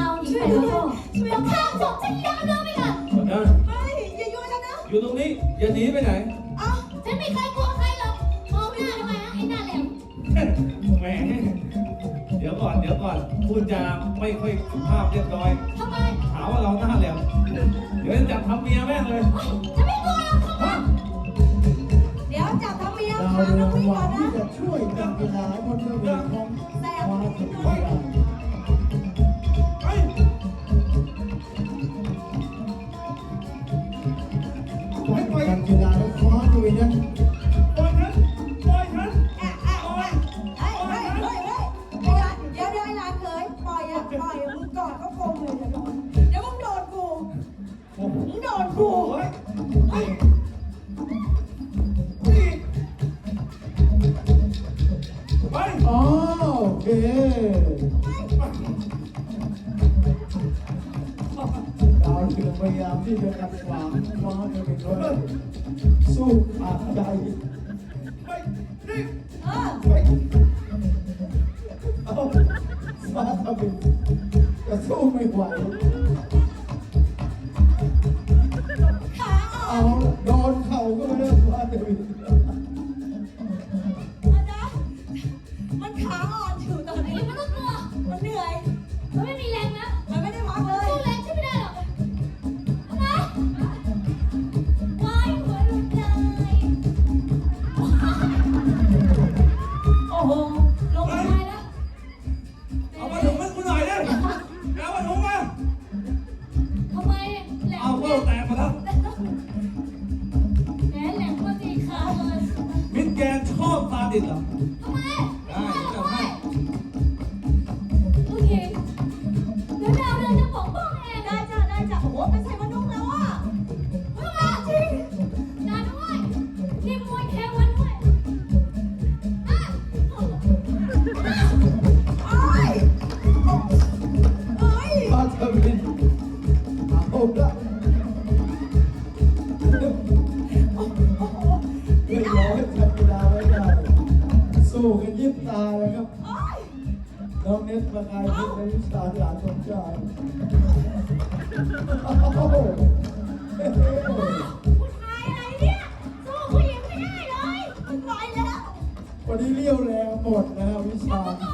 าวหญิงไปแล้วก็ต้องข้ามศพฉันยักเดินไปก่อนเดินเฮ้ยอย่ายุ่งฉันนะอยู่ตรงนี้ อย่าหนีไปไหนอ้าฉันไม่เคยกลัวใครหรอกมองหน้าทำไมฮะไอ้หน้าแหลมแหมเดี๋ยวก่อน เดี๋ยวก่อน พูดจาไม่ค่อยสุภาพเรียบร้อยทำไมหาว่าเราหน้าแหลมเดี๋ยวจับทำเมียแม่งเลยเฮ้ยฉันไม่กลัวหรอกเดี๋ยวจับทำเมียดาวพาเรืน้องงวิ่ก่วัอนนะช่วย จับเวลาแล้วคว้าด้วยนะปล่อยฉันปล่อยฉันแอะแอะแอะเฮ้ยเฮ้ยเฮ้ยเฮ้ยไลานเดี๋ยวเดี๋ยวไอ้หลานเคยปล่อยอะปล่อกอดก็โกงเลยเดี๋ยวโดนเดี๋ยวมึงโดนกูโอ้โหมึงโดนกูโอ้ยเฮ้ยไปอ๋อโอเค ดาวเรืองพยายามที่จะขัดขวางคว้าด้วยไปด้วยสู้ขาดใจไปนี่เออเอาฟ้าทำเป็นจะสู้ไม่ไหวขาอ่อเอานโดนเข่าก็ไม่เลิกฟ้าจะวินอานะมันขาอ่อนอยู่ตอนนี้มันต้องกลัวมันเหนื่อย ช กันยิบตาเลยครับเอ้ยน้องเน็ตประกายเพชรในวิชาหลานสมชายโอ้โหผู้ชายอะไรเนี่ยสู้ผู้หญิงไม่ได้เลยมันไหวแล้ว วันนี้เลี้ยวแรงหมดนะครับวิชาเมื่อก่อน